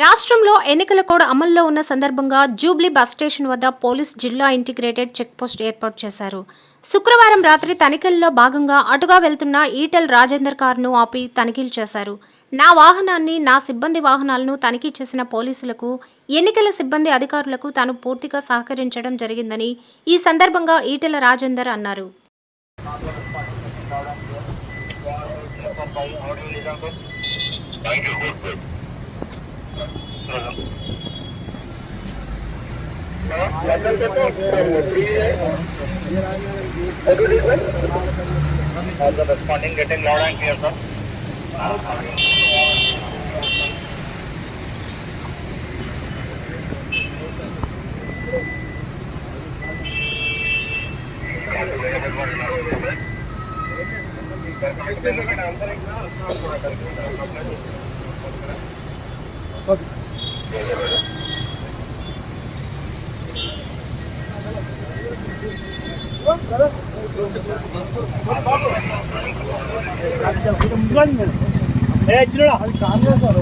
రాష్ట్రంలో ఎన్నికల కోడ్ అమల్లో ఉన్న సందర్భంగా జూబ్లీ బస్ స్టేషన్ వద్ద పోలీస్ జిల్లా ఇంటిగ్రేటెడ్ చెక్పోస్ట్ ఏర్పాటు చేశారు. శుక్రవారం రాత్రి తనిఖీల్లో భాగంగా అటుగా వెళ్తున్న ఈటెల్ రాజేందర్ కారును ఆపి తనిఖీలు చేశారు. నా వాహనాన్ని నా సిబ్బంది వాహనాలను తనిఖీ చేసిన పోలీసులకు ఎన్నికల సిబ్బంది అధికారులకు తాను పూర్తిగా సహకరించడం జరిగిందని ఈ సందర్భంగా ఈటెల రాజేందర్ అన్నారు. Also responding, getting loud and clear, sir. 어디? 야, 지랄아. 아니, 안 나서.